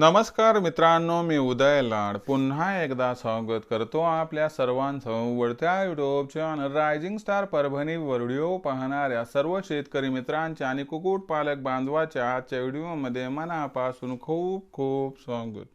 नमस्कार मित्रांनो मी उदय लाड. पुन्हा एकदा स्वागत करतो आपल्या सर्वांचं वळत्या YouTube channel rising star Parbhani video पाहणाऱ्या सर्व शेतकरी मित्रांच्या आणि कुक्कुटपालक बांधवाच्या आजच्या व्हिडिओमध्ये मनापासून खूप खूप स्वागत.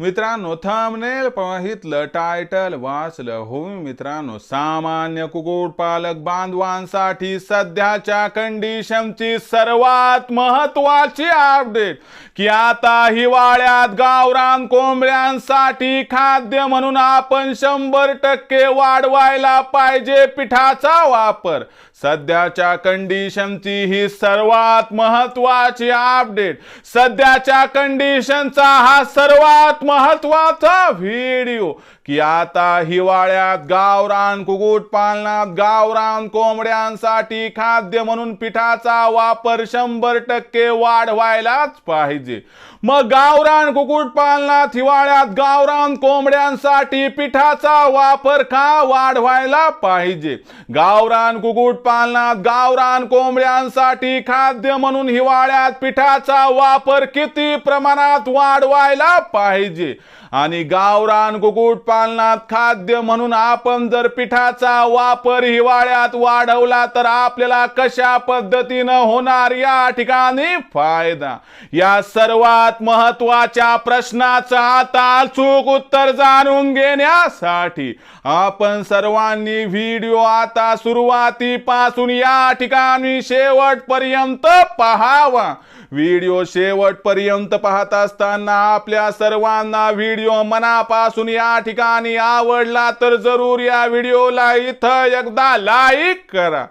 मित्रांनो थंबनेल पाहितलं टायटल वाचलं हो मित्रांनो सामान्य कुक्कुटपालक बांधवांसाठी सध्याच्या कंडिशनची सर्वात महत्वाची अपडेट की आता हिवाळ्यात गावरान कोंबड्यांसाठी खाद्य म्हणून आपण शंभर टक्के वाढवायला पाहिजे पिठाचा वापर. सध्याच्या कंडिशनची ही सर्वात महत्वाची अपडेट सध्याच्या कंडिशनचा हा सर्वात महत्त्वाचा व्हिडिओ की आता हिवाळ्यात गावरान कुक्कुट पालनात गावरान कोंबड्यांसाठी खाद्य म्हणून पिठाचा वापर शंभर टक्के वाढवायलाच पाहिजे. मग गावरान कुक्कुट पालनात हिवाळ्यात गावरान कोंबड्यांसाठी पिठाचा वापर का वाढवायला पाहिजे? गावरान कुक्कुट पालनात गावरान कोंबड्यांसाठी खाद्य म्हणून हिवाळ्यात पिठाचा वापर किती प्रमाणात वाढवायला पाहिजे? आणि गावरान कुक्कुट पालनात खाद्य म्हणून आपण जर पिठाचा वापर हिवाळ्यात वाढवला तर आपल्याला कशा पद्धतीनं होणार या ठिकाणी फायदा? या सर्वात महत्त्वाच्या प्रश्नाचं आता अचूक उत्तर जाणून घेण्यासाठी आपण सर्वांनी व्हिडिओ आता सुरुवातीपासून या ठिकाणी शेवटपर्यंत पहावा. व्हिडिओ शेवटपर्यंत पाहत असताना आपल्या सर्वांना व्हिडिओ मनापासून या ठिकाणी आवडला तर जरूर या व्हिडिओला इथं एकदा लाईक करा.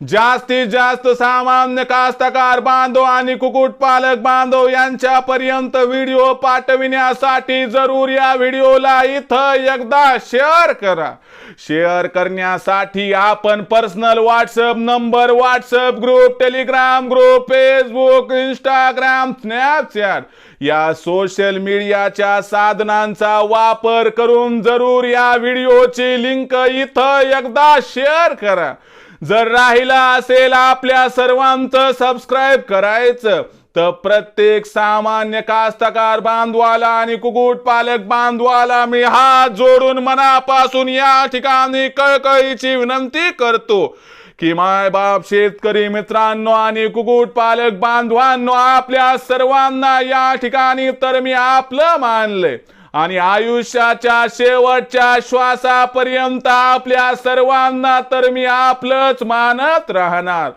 जास्तीत जास्त सामान्य कास्तकार बांधव आणि कुक्कुटपालक बांधव यांच्यापर्यंत व्हिडिओ पाठविण्यासाठी जरूर या व्हिडिओला इथं एकदा शेअर करा. शेअर करण्यासाठी आपण personal WhatsApp number WhatsApp group Telegram group Facebook Instagram Snapchat या सोशल मीडियाच्या साधनांचा वापर करून जरूर या व्हिडिओची लिंक इथं एकदा शेअर करा. जर राहिला असेल आपल्या सर्वांचं सबस्क्राईब करायचं तर प्रत्येक सामान्य कास्तकार बांधवाला आणि कुकुट पालक बांधवाला मी हात जोडून मनापासून या ठिकाणी कळकळीची विनंती करतो की माय बाप शेतकरी मित्रांनो आणि कुकुट पालक बांधवांनो आपल्या सर्वांना या ठिकाणी तर मी आपलं मानलंय. आणि आयुष्याच्या शेवटच्या श्वासापर्यंत आपल्या सर्वांना तर मी आपलंच मानत राहणार.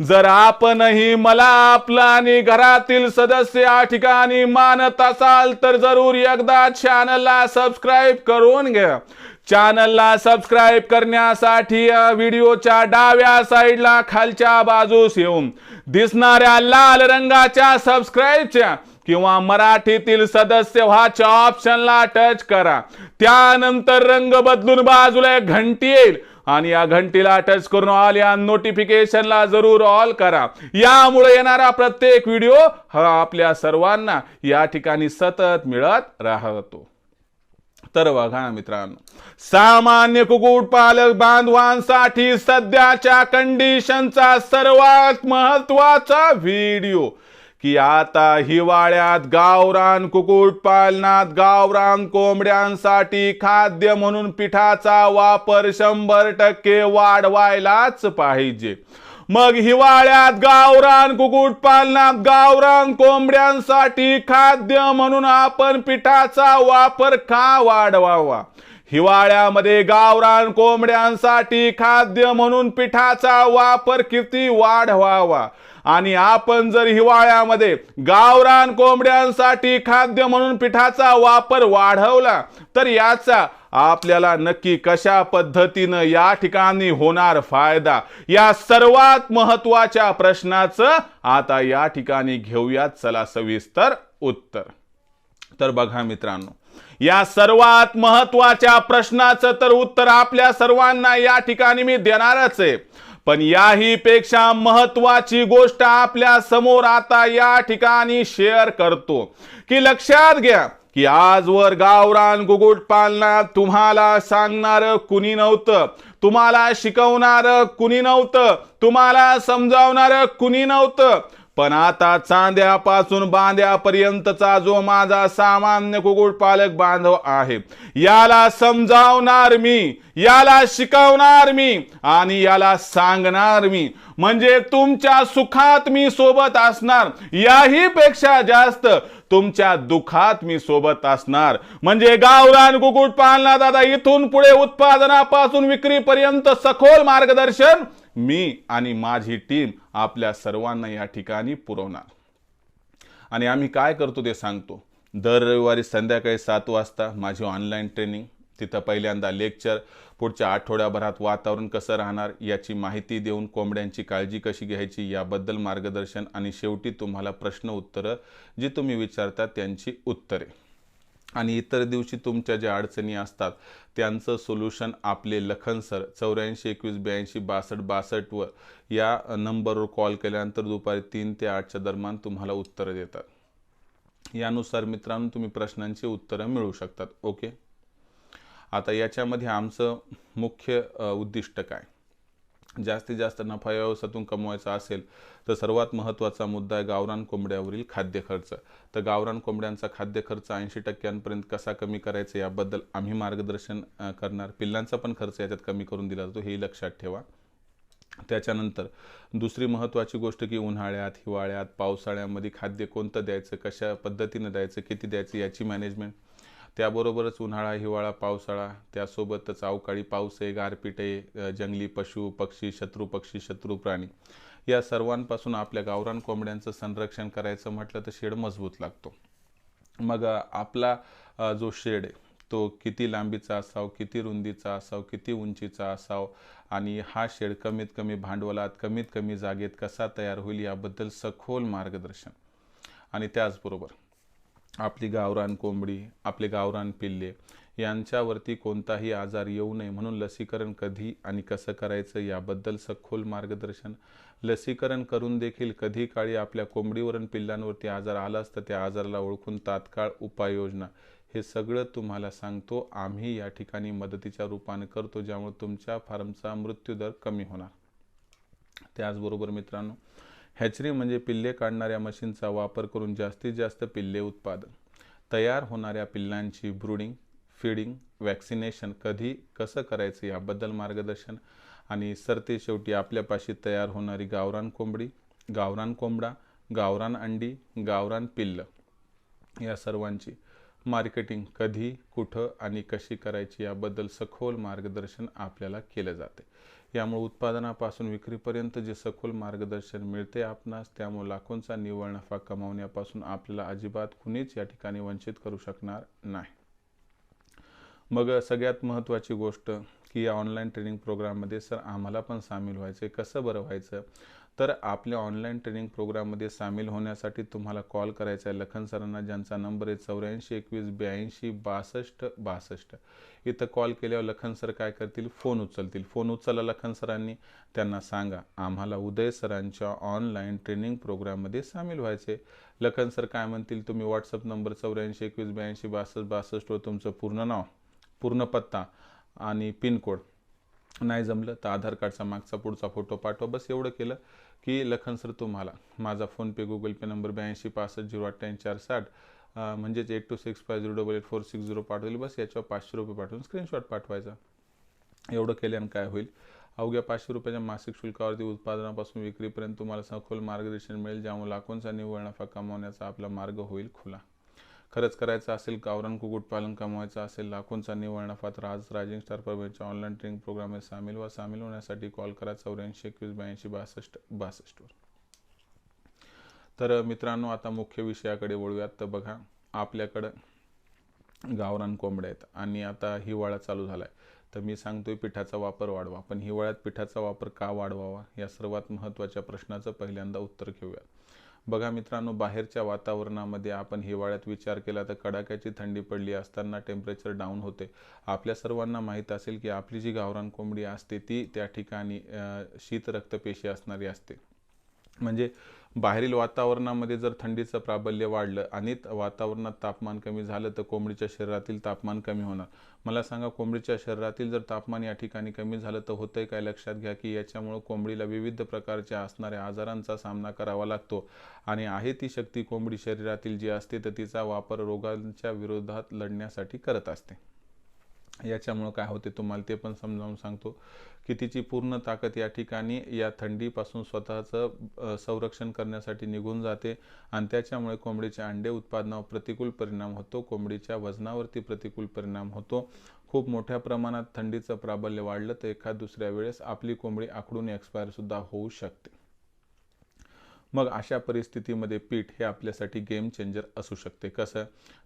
जर आपणही मला आपला आणि घरातील सदस्य या ठिकाणी मानत असाल तर जरूर एकदा चॅनलला सबस्क्राईब करून घ्या. चॅनलला सबस्क्राईब करण्यासाठी या व्हिडिओच्या डाव्या साईडला खालच्या बाजूस येऊन दिसणाऱ्या लाल रंगाच्या सबस्क्राईबच्या किंवा मराठीतील सदस्य व्हाच्या ऑप्शनला टच करा. त्यानंतर रंग बदलून बाजूला एक घंटी येईल. आणि या घंटीला टच करून ऑल या नोटिफिकेशनला जरूर ऑल करा. यामुळे येणारा प्रत्येक व्हिडिओ हा आपल्या सर्वांना या ठिकाणी सतत मिळत राहतो. तर बघा मित्रांनो सामान्य कुक्कुटपालक बांधवांसाठी सध्याच्या कंडिशनचा सर्वात महत्त्वाचा व्हिडिओ की आता हिवाळ्यात गावरान कुक्कुटपालनात गावरान कोंबड्यांसाठी खाद्य म्हणून पिठाचा वापर शंभर टक्के वाढवायलाच पाहिजे. मग हिवाळ्यात गावरान कुक्कुटपालनात गावरान कोंबड्यांसाठी खाद्य म्हणून आपण पिठाचा वापर का वाढवावा? हिवाळ्यामध्ये गावरान कोंबड्यांसाठी खाद्य म्हणून पिठाचा वापर किती वाढवावा? आणि आपण जर हिवाळ्यामध्ये गावरान कोंबड्यांसाठी खाद्य म्हणून पिठाचा वापर वाढवला तर याचा आपल्याला नक्की कशा पद्धतीनं या ठिकाणी होणार फायदा? या सर्वात महत्त्वाच्या प्रश्नाचं आता या ठिकाणी घेऊयात. चला सविस्तर उत्तर. तर बघा मित्रांनो या सर्वात महत्त्वाच्या प्रश्नाचं तर उत्तर आपल्या सर्वांना या ठिकाणी मी देणारच आहे. पण याही पेक्षा महत्वाची गोष्ट आपल्यासमोर आता या ठिकाणी शेअर करतो. की लक्षात घ्या की आजवर गावरान कुक्कुट तुम्हाला सांगणार कुणी नव्हतं तुम्हाला शिकवणार कुणी नव्हतं तुम्हाला समजावणार कुणी नव्हतं पण आता चांद्यापासून बांध्यापर्यंतचा जो माझा सामान्य कुक्कुटपालक बांधव आहे याला समजावणार मी याला शिकवणार मी आणि याला सांगणार मी. म्हणजे तुमच्या सुखात मी सोबत असणार याही पेक्षा जास्त तुमच्या दुखात मी सोबत असणार. म्हणजे गावरान कुक्कुट पालना दादा इथून पुढे उत्पादनापासून विक्रीपर्यंत सखोल मार्गदर्शन मी आणि माझी टीम आपल्या सर्वांना या ठिकाणी पुरवणार. आणि आम्ही काय करतो ते सांगतो. दर रविवारी संध्याकाळी सात वाजता माझी ऑनलाईन ट्रेनिंग तिथं पहिल्यांदा लेक्चर पुढच्या आठवड्याभरात वातावरण कसं राहणार याची माहिती देऊन कोंबड्यांची काळजी कशी घ्यायची याबद्दल मार्गदर्शन आणि शेवटी तुम्हाला प्रश्न उत्तरं जी तुम्ही विचारता त्यांची उत्तरे. आणि इतर दिवशी तुमच्या ज्या अडचणी असतात त्यांचं सोल्युशन आपले लखन सर चौऱ्याऐंशी एकवीस ब्याऐंशी बासष्ट बासष्टवर या नंबरवर कॉल केल्यानंतर दुपारी तीन ते आठच्या दरम्यान तुम्हाला उत्तरं देतात. यानुसार मित्रांनो तुम्ही प्रश्नांची उत्तरं मिळू शकतात. ओके आता याच्यामध्ये आमचं मुख्य उद्दिष्ट काय? जास्तीत जास्त नफा व्यवसायातून कमवायचा असेल तर सर्वात महत्त्वाचा मुद्दा आहे गावरान कोंबड्यावरील खाद्य खर्च. तर गावरान कोंबड्यांचा खाद्य खर्च ऐंशी टक्क्यांपर्यंत कसा कमी करायचा याबद्दल आम्ही मार्गदर्शन करणार. पिल्लांचा पण खर्च याच्यात कमी करून दिला जातो हेही लक्षात ठेवा. त्याच्यानंतर दुसरी महत्त्वाची गोष्ट की उन्हाळ्यात हिवाळ्यात पावसाळ्यामध्ये खाद्य कोणतं द्यायचं कशा पद्धतीनं द्यायचं किती द्यायचं याची मॅनेजमेंट त्याबरोबरच उन्हाळा हिवाळा पावसाळा त्यासोबतच अवकाळी पाऊस आहे गारपीट आहे जंगली पशु पक्षी शत्रू पक्षी शत्रू प्राणी. या सर्वांपासून आपल्या गावरान कोंबड्यांचं संरक्षण करायचं म्हटलं तर शेड मजबूत लागतो. मग आपला जो शेड आहे तो किती लांबीचा असाव किती रुंदीचा असाव किती उंचीचा असाव आणि हा शेड कमीत कमी भांडवलात कमीत कमी जागेत कसा तयार होईल याबद्दल सखोल मार्गदर्शन. आणि त्याचबरोबर आपली गावरान कोंबडी आपले गावरान पिल्ले यांच्यावरती कोणताही आजार येऊ नये म्हणून लसीकरण कधी आणि कसं करायचं याबद्दल सखोल मार्गदर्शन. लसीकरण करून देखील कधी काळी आपल्या कोंबडीवरून पिल्लांवरती आजार आलाच तर त्या आजाराला ओळखून तात्काळ उपाययोजना. हे सगळं तुम्हाला सांगतो. आम्ही या ठिकाणी मदतीच्या रूपाने करतो ज्यामुळे तुमच्या फार्मचा मृत्यूदर कमी होणार. त्याचबरोबर मित्रांनो हॅचरी म्हणजे पिल्ले काढणाऱ्या मशीनचा वापर करून जास्तीत जास्त पिल्ले उत्पादन. तयार होणाऱ्या पिल्लांची ब्रुडिंग फीडिंग वॅक्सिनेशन कधी कसं करायचं याबद्दल मार्गदर्शन आणि सरते शेवटी आपल्यापाशी तयार होणारी गावरान कोंबडी गावरान कोंबडा गावरान अंडी गावरान पिल्ल या सर्वांची मार्केटिंग कधी कुठं आणि कशी करायची याबद्दल सखोल मार्गदर्शन आपल्याला केलं जाते. यामुळे उत्पादनापासून विक्रीपर्यंत जे सखोल मार्गदर्शन मिळते आपणास त्यामुळे लाखोंचा निव्वळ नफा कमावण्यापासून आपल्याला अजिबात कुणीच या ठिकाणी वंचित करू शकणार नाही. मग सगळ्यात महत्त्वाची गोष्ट की या ऑनलाईन ट्रेनिंग प्रोग्राममध्ये सर आम्हाला पण सामील व्हायचं आहे कसं बरं व्हायचं? तर आपल्या ऑनलाईन ट्रेनिंग प्रोग्राममध्ये सामील होण्यासाठी तुम्हाला कॉल करायचा आहे. लखन सरांना ज्यांचा नंबर आहे चौऱ्याऐंशी एकवीस ब्याऐंशी बासष्ट बासष्ट. इथं कॉल केल्यावर लखन सर काय करतील? फोन उचलतील. फोन उचलला लखन सरांनी. त्यांना सांगा आम्हाला उदय सरांच्या ऑनलाईन ट्रेनिंग प्रोग्राममध्ये सामील व्हायचे लखन सर काय म्हणतील? तुम्ही व्हॉट्सअप नंबर चौऱ्याऐंशी एकवीस ब्याऐंशी बासष्ट बासष्टवर तुमचं पूर्ण नाव पूर्ण पत्ता आणि पिनकोड नाही जमलं तर आधार कार्डचा मागचा पुढचा फोटो पाठवा. बस एवढं केलं. की लखन सर तुम्हाला. माझा फोनपे गुगल पे नंबर ब्याऐंशी पासष्ट झिरो अठ्ठ्याऐंशी चार साठ म्हणजेच eight two six five zero double eight four six zero पाठवली. बस याच्यावर पाचशे रुपये पाठवून स्क्रीनशॉट पाठवायचा. एवढं केल्यानं काय होईल? अवघ्या पाचशे रुपयाच्या मासिक शुल्कावरती उत्पादनापासून विक्रीपर्यंत तुम्हाला सखोल मार्गदर्शन मिळेल ज्यामुळे लाखोंचा निव्वळ नफा कमावण्याचा आपला मार्ग होईल खुला. खरंच करायचं असेल गावरान कुक्कुटपालन कमवायचं असेल लाखोंचा निव्वळ नफा तर आज रायझिंग स्टार परभणीच्या ऑनलाईन ट्रेनिंग प्रोग्राममध्ये सामील व सामील होण्यासाठी कॉल करा चौऱ्याऐंशी एकवीस ब्याऐंशी बासष्ट बासष्टवर. तर मित्रांनो आता मुख्य विषयाकडे वळूयात. तर बघा आपल्याकडं गावरान कोंबड्या आहेत आणि आता हिवाळा चालू झाला आहे तर मी सांगतोय पिठाचा वापर वाढवा. पण हिवाळ्यात पिठाचा वापर का वाढवावा? या सर्वात महत्त्वाच्या प्रश्नाचं पहिल्यांदा उत्तर घेऊयात. बघा मित्रांनो बाहेरच्या वातावरणामध्ये आपण हिवाळ्यात विचार केला तर कडाक्याची थंडी पडली असताना टेम्परेचर डाऊन होते. आपल्या सर्वांना माहीत असेल की आपली जी गावरान कोंबडी असते ती त्या ठिकाणी अं, शीत रक्तपेशी असणारी असते. म्हणजे बाहेरील वातावरणामध्ये जर थंडीचं प्राबल्य वाढलं आणि वातावरणात तापमान कमी झालं तर कोंबडीच्या शरीरातील तापमान कमी होणार. मला सांगा कोंबडीच्या शरीरातील जर तापमान या ठिकाणी कमी झालं तर होतंय काय? लक्षात घ्या की याच्यामुळं कोंबडीला विविध प्रकारच्या असणाऱ्या आजारांचा सामना करावा लागतो. आणि आहे ती शक्ती कोंबडी शरीरातील जी असते तर तिचा वापर रोगांच्या विरोधात लढण्यासाठी करत असते. याच्यामुळं काय होते तुम्हाला ते पण समजावून सांगतो की तिची पूर्ण ताकद या ठिकाणी या थंडीपासून स्वतःचं संरक्षण करण्यासाठी निघून जाते आणि त्याच्यामुळे कोंबडीच्या अंडे उत्पादनावर प्रतिकूल परिणाम होतो कोंबडीच्या वजनावरती प्रतिकूल परिणाम होतो. खूप मोठ्या प्रमाणात थंडीचं प्राबल्य वाढलं तर एखाद दुसऱ्या वेळेस आपली कोंबडी आखडून एक्सपायरसुद्धा होऊ शकते. मग अशा परिस्थितीमध्ये पीठ हे आपल्यासाठी गेम चेंजर असू शकते. कसं?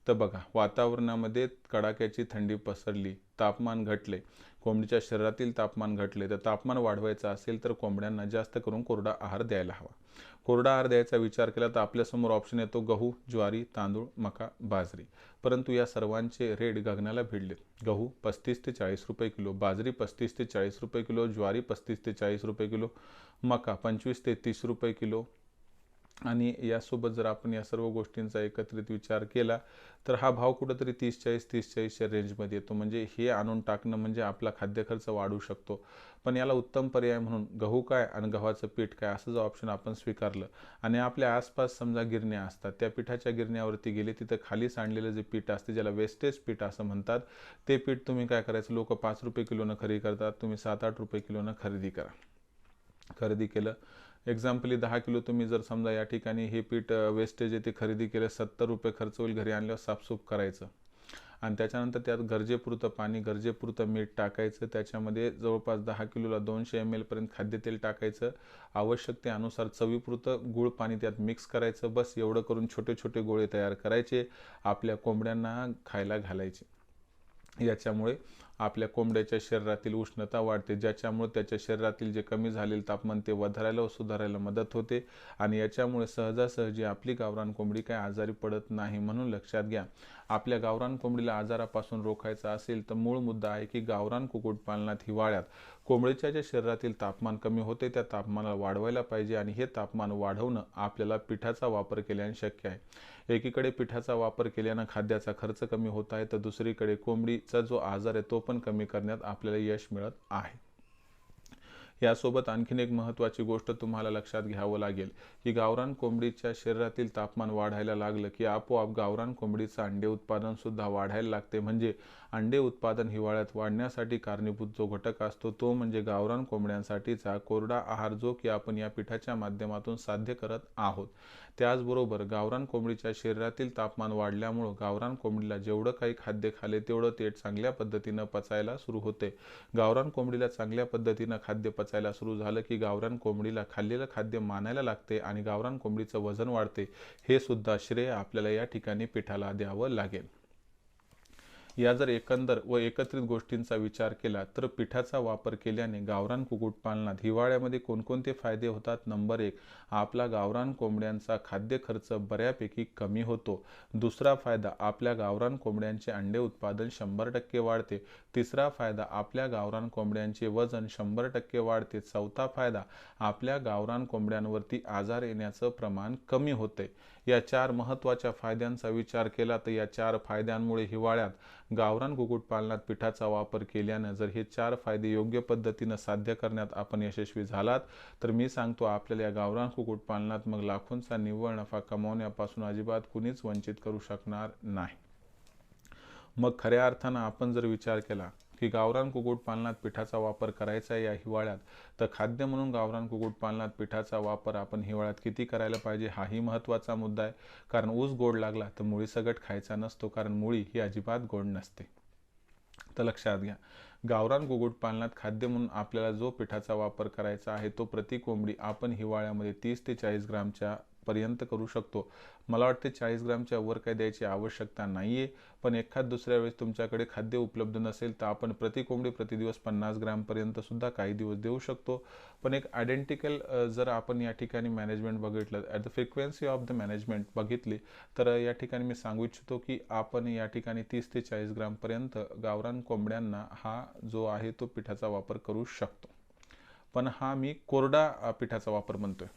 तर बघा वातावरणामध्ये कडाक्याची थंडी पसरली तापमान घटले कोंबडीच्या शरीरातील तापमान घटले तर तापमान वाढवायचं असेल तर कोंबड्यांना जास्त करून कोरडा आहार द्यायला हवा. कोरडा आहार द्यायचा विचार केला तर आपल्यासमोर ऑप्शन येतो गहू ज्वारी तांदूळ मका बाजरी. परंतु या सर्वांचे रेट गगनाला भिडले गहू पस्तीस ते चाळीस रुपये किलो बाजरी पस्तीस ते चाळीस रुपये किलो ज्वारी पस्तीस ते चाळीस रुपये किलो मका पंचवीस ते तीस रुपये किलो आणि यासोबत जर आपण या सर्व गोष्टींचा एकत्रित विचार केला तर हा भाव कुठंतरी तीस चाळीस तीस चाळीसच्या रेंजमध्ये येतो. म्हणजे हे आणून टाकणं म्हणजे आपला खाद्यखर्च वाढू शकतो. पण याला उत्तम पर्याय म्हणून गहू काय आणि गव्हाचं पीठ काय असं जर ऑप्शन आपण स्वीकारलं. आणि आपल्या आसपास समजा गिरण्या असतात त्या पिठाच्या गिरण्यावरती गेले तिथं खाली सांडलेलं जे पीठ असते ज्याला वेस्टेज पीठ असं म्हणतात ते पीठ तुम्ही काय करायचं? लोक पाच रुपये किलोनं खरेदी करतात तुम्ही सात आठ रुपये किलोनं खरेदी करा. खरेदी केलं एक्झाम्पली दहा किलो तुम्ही जर समजा या ठिकाणी हे पीठ वेस्टेज येथे खरेदी केलं सत्तर रुपये खर्च होईल घरी आणल्यावर साफसूफ करायचं. आणि त्याच्यानंतर त्यात गरजेपुरतं पाणी गरजेपुरतं मीठ टाकायचं. त्याच्यामध्ये जवळपास दहा किलोला दोनशे एम एलपर्यंत खाद्यतेल टाकायचं. आवश्यकतेनुसार चवीपुरतं गुळ पाणी त्यात मिक्स करायचं. बस एवढं करून छोटे छोटे गोळे तयार करायचे. आपल्या कोंबड्यांना खायला घालायचे. याच्यामुळे आपल्या कोंबड्याच्या शरीरातील उष्णता वाढते ज्याच्यामुळे त्याच्या शरीरातील जे कमी झालेले तापमान ते वधारायला व सुधारायला मदत होते. आणि याच्यामुळे सहजासहजी आपली गावरान कोंबडी काय आजारी पडत नाही म्हणून लक्षात घ्या. आपल्या गावरान कोंबडीला आजारापासून रोखायचा असेल तर मूळ मुद्दा आहे की गावरान कुक्कुटपालनात हिवाळ्यात कोंबडीच्या ज्या शरीरातील तापमान कमी होते त्या तापमानाला वाढवायला पाहिजे आणि हे तापमान वाढवणं आपल्याला पिठाचा वापर केल्याने शक्य आहे. एकीकडे पिठाचा वापर केल्यानं खाद्याचा खर्च कमी होत आहे तर दुसरीकडे कोंबडीचा जो आजार आहे तो पण कमी करण्यात आपल्याला यश मिळत आहे. यासोबत आणखीन एक महत्त्वाची गोष्ट तुम्हाला लक्षात घ्यावं लागेल की गावरान कोंबडीच्या शरीरातील तापमान वाढायला लागलं की आपोआप गावरान कोंबडीचं अंडे उत्पादन सुद्धा वाढायला लागते. म्हणजे अंडे उत्पादन हिवाळ्यात वाढण्यासाठी कारणीभूत जो घटक असतो तो म्हणजे गावरान कोंबड्यांसाठीचा कोरडा आहार जो की आपण या पिठाच्या माध्यमातून साध्य करत आहोत. त्याचबरोबर गावरान कोंबडीच्या शरीरातील तापमान वाढल्यामुळं गावरान कोंबडीला जेवढं काही खाद्य खाले तेवढं ते चांगल्या पद्धतीनं पचायला सुरू होते. गावरान कोंबडीला चांगल्या पद्धतीनं खाद्य पचायला सुरू झालं की गावरान कोंबडीला खाल्लेलं खाद्य मानायला लागते आणि गावरान कोंबडीचं वजन वाढते. हे सुद्धा श्रेय आपल्याला या ठिकाणी पिठाला द्यावं लागेल. या जर एकंदर व एकत्रित गोष्टींचा विचार केला तर पिठाचा वापर केल्याने गावरान कुक्कुटपालनात हिवाळ्यामध्ये कोणकोणते फायदे होतात? नंबर एक आपला गावरान कोंबड्यांचा खाद्य खर्च बऱ्यापैकी कमी होतो. दुसरा फायदा आपल्या गावरान कोंबड्यांचे अंडे उत्पादन शंभर टक्के वाढते. तिसरा फायदा आपल्या गावरान कोंबड्यांचे वजन शंभर टक्के वाढते. चौथा फायदा आपल्या गावरान कोंबड्यांवरती आजार येण्याचं प्रमाण कमी होते. या चार महत्त्वाच्या फायद्यांचा विचार केला तर या चार फायद्यांमुळे हिवाळ्यात गावरान कुक्कुटपालनात पिठाचा वापर केल्यानं जर हे चार फायदे योग्य पद्धतीनं साध्य करण्यात आपण यशस्वी झालात तर मी सांगतो आपल्याला या गावरान कुक्कुटपालनात मग लाखोंचा निव्वळ नफा कमावण्यापासून अजिबात कुणीच वंचित करू शकणार नाही. मग खऱ्या अर्थानं आपण जर विचार केला की गावरान कुक्कुटपालनात पिठाचा वापर करायचा या हिवाळ्यात. तर खाद्य म्हणून गावरान कुक्कुटपालनात पिठाचा वापर आपण हिवाळ्यात किती करायला पाहिजे हाही महत्त्वाचा मुद्दा आहे. कारण ऊस गोड लागला तर मुळी सगट खायचा नसतो कारण मुळी ही अजिबात गोड नसते. तर लक्षात घ्या गावरान कुक्कुटपालनात खाद्य म्हणून आपल्याला जो पिठाचा वापर करायचा आहे तो प्रति कोंबडी आपण हिवाळ्यामध्ये तीस ते चाळीस ग्रामच्या पर्यंत करू शकतो. मला वाटते चाळीस ग्रामच्या वर काही द्यायची आवश्यकता नाही आहे पण एखाद दुसऱ्या वेळेस तुमच्याकडे खाद्य उपलब्ध नसेल तर आपण प्रति कोंबडी प्रति दिवस पन्नास ग्रामपर्यंत सुद्धा काही दिवस देऊ शकतो. पण एक आयडेंटिकल जर आपण या ठिकाणी मॅनेजमेंट बघितलं at the frequency of the management बघितली तर या ठिकाणी मी सांगू इच्छितो की आपण या ठिकाणी तीस ते चाळीस ग्रामपर्यंत गावरान कोंबड्यांना हा जो आहे तो पिठाचा वापर करू शकतो. पण हा मी कोरडा पिठाचा वापर म्हणतोय.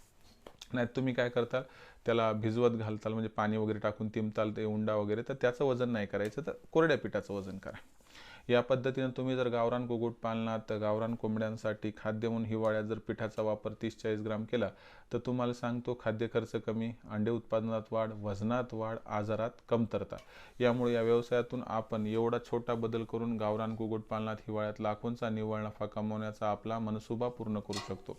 नाही तुम्ही काय करताल? त्याला भिजवत घालताल म्हणजे पाणी वगैरे टाकून तिमताल ते उंडा वगैरे तर त्याचं वजन नाही करायचं तर कोरड्या पिठाचं वजन करा. या पद्धतीनं तुम्ही जर गावरान कुक्कुटपालनात तर गावरान कोंबड्यांसाठी खाद्य म्हणून हिवाळ्यात जर पिठाचा वापर तीस चाळीस ग्राम केला तर तुम्हाला सांगतो खाद्य खर्च कमी अंडे उत्पादनात वाढ वजनात वाढ आजारात कमतरता. यामुळे या व्यवसायातून आपण एवढा छोटा बदल करून गावरान कुक्कुटपालनात हिवाळ्यात लाखोंचा निव्वळ नफा कमवण्याचा आपला मनसुबा पूर्ण करू शकतो.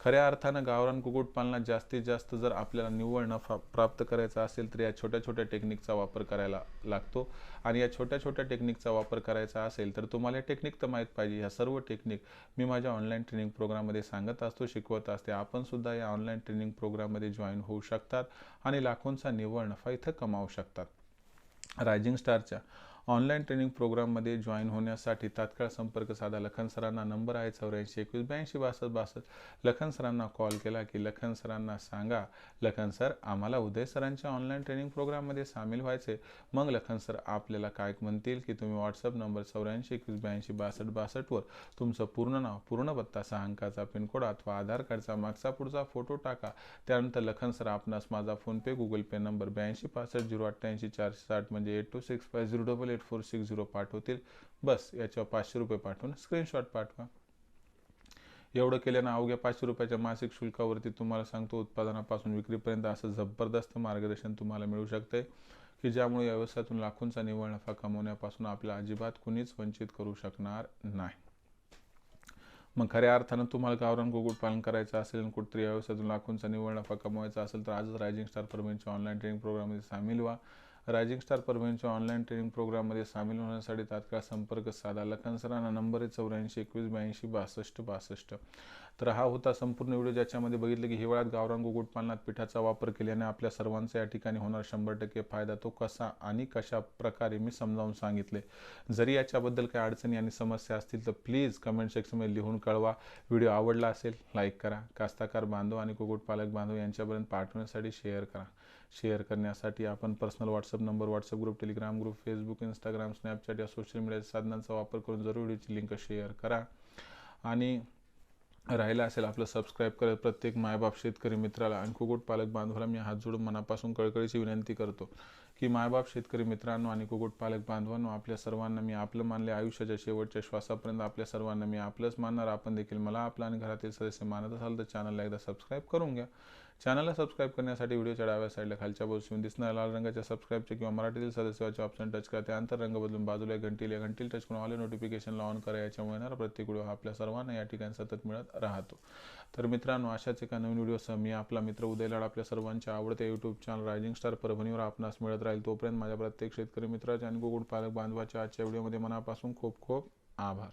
खऱ्या अर्थानं गावरान कुक्कुटपालनात जास्तीत जास्त जर आपल्याला निव्वळ नफा प्राप्त करायचा असेल तर या छोट्या छोट्या टेक्निकचा वापर करायला लागतो. आणि या छोट्या छोट्या टेक्निकचा वापर करायचा असेल तर तुम्हाला टेक्निक तर माहीत पाहिजे. ह्या सर्व टेक्निक मी माझ्या ऑनलाईन ट्रेनिंग प्रोग्राममध्ये सांगत असतो शिकवत असते. आपण सुद्धा या ऑनलाईन ट्रेनिंग प्रोग्राममध्ये जॉईन होऊ शकतात आणि लाखोंचा निव्वळ नफा इथं कमावू शकतात. रायझिंग स्टारच्या ऑनलाईन ट्रेनिंग प्रोग्राममध्ये जॉईन होण्यासाठी तात्काळ संपर्क साधा. लखन सरांना नंबर आहे चौऱ्याऐंशी एकवीस ब्याऐंशी बासष्ट बासष्ट. लखन सरांना कॉल केला की लखन सरांना सांगा लखन सर आम्हाला उदय सरांच्या ऑनलाईन ट्रेनिंग प्रोग्राममध्ये सामील व्हायचे मग लखन सर आपल्याला काय म्हणतील की तुम्ही व्हॉट्सअप नंबर चौऱ्याऐंशी एकवीस ब्याऐंशी बासष्ट बासष्टवर तुमचं पूर्ण नाव पूर्ण पत्ता सहा अंकाचा पिनकोड अथवा आधार कार्डचा मागचा पुढचा फोटो टाका. त्यानंतर लखन सर आपणास माझा फोनपे गुगल पे नंबर ब्याऐंशी पासष्ट झिरो अठ्ठ्याऐंशी चारशे साठ म्हणजे eight two six five zero double eight four six zero पाठवतील. बस याच्यावर पाचशे रुपये पाठवून स्क्रीनशॉट पाठवा. एवढं केल्यानं अवघ्या पाचशे रुपयाच्या मासिक शुल्कावरती तुम्हाला सांगतो उत्पादनापासून विक्रीपर्यंत असं जबरदस्त मार्गदर्शन तुम्हाला मिळू शकते की ज्यामुळे या व्यवसायातून लाखोंचा निव्वळ नफा कमवण्यापासून आपल्या अजिबात कुणीच वंचित करू शकणार नाही. मग खऱ्या अर्थानं तुम्हाला गावरान कुक्कुटपालन करायचं असेल आणि कुठतरी या व्यवसायातून लाखोंचा निव्वळ नफा कमवायचा असेल तर आजच रायझिंग स्टार परमेंटच्या ऑनलाईन ट्रेनिंग प्रोग्राममध्ये सामील व्हा. रायझिंग स्टार परभणीच्या ऑनलाईन ट्रेनिंग प्रोग्राममध्ये सामील होण्यासाठी तात्काळ संपर्क साधा. लखन सरांना नंबर आहे चौऱ्याऐंशी एकवीस ब्याऐंशी बासष्ट बासष्ट. तर हा होता संपूर्ण व्हिडिओ ज्याच्यामध्ये बघितलं की हिवाळ्यात गावरान कुक्कुटपालनात पिठाचा वापर केल्याने आपल्या सर्वांचा या ठिकाणी होणार शंभर टक्के फायदा. तो कसा आणि कशा प्रकारे मी समजावून सांगितले. जरी याच्याबद्दल काही अडचणी आणि समस्या असतील तर प्लीज कमेंट सेक्शनमध्ये लिहून कळवा. व्हिडिओ आवडला असेल लाईक करा. कास्ताकार बांधव आणि कुक्कुटपालक बांधव यांच्यापर्यंत पाठवण्यासाठी शेअर करा. शेअर करण्यासाठी आपण personal WhatsApp number WhatsApp group Telegram group Facebook Instagram Snapchat या सोशल मीडियाच्या साधनांचा वापर करून जरूर व्हिडिओची लिंक शेअर करा. आणि राहिलं असेल आपलं सबस्क्राईब करत प्रत्येक मायबाप शेतकरी मित्राला आणि कुक्कुटपालक बांधवाला मी हात जोडून मनापासून कळकळीची विनंती करतो. की मायबाप शेतकरी मित्रांनो आणि कुक्कुटपालक बांधवांनो आपल्या सर्वांना मी आपलं मानले आयुष्याच्या शेवटच्या श्वासापर्यंत आपल्या सर्वांना मी आपलंच मानणार. आपण देखील मला आपला आणि घरातील सदस्य मानत असाल तर चॅनलला एकदा सबस्क्राईब करून घ्या. चॅनलला सबस्क्राईब करण्यासाठी व्हिडिओच्या डाव्या साईडला खालच्या बाजून दिसणाऱ्या लाल रंगाच्या सबस्क्राईबच्या किंवा मराठीतील सदस्याचे ऑप्शन टच करा. त्यानंतर रंग बदलून बाजूला घंटीला घंटील टच करून ऑल नोटिफिकेशनला ऑन करा. याच्यामुळे येणारा प्रत्येक व्हिडिओ हा आपल्या सर्वांना या ठिकाणी सतत मिळत राहतो. तर मित्रांनो अशाच एका नवीन व्हिडिओसह मी आपला मित्र उदयलाड आपल्या सर्वांच्या आवडत्या यूट्यूब चॅनल रायझिंग स्टार परभणीवर आपणास मिळत राहील. तोपर्यंत माझ्या प्रत्येक शेतकरी मित्राच्या आणि कुकुट पालक बांधवाच्या आजच्या व्हिडिओमध्ये मनापासून खूप खूप आभार.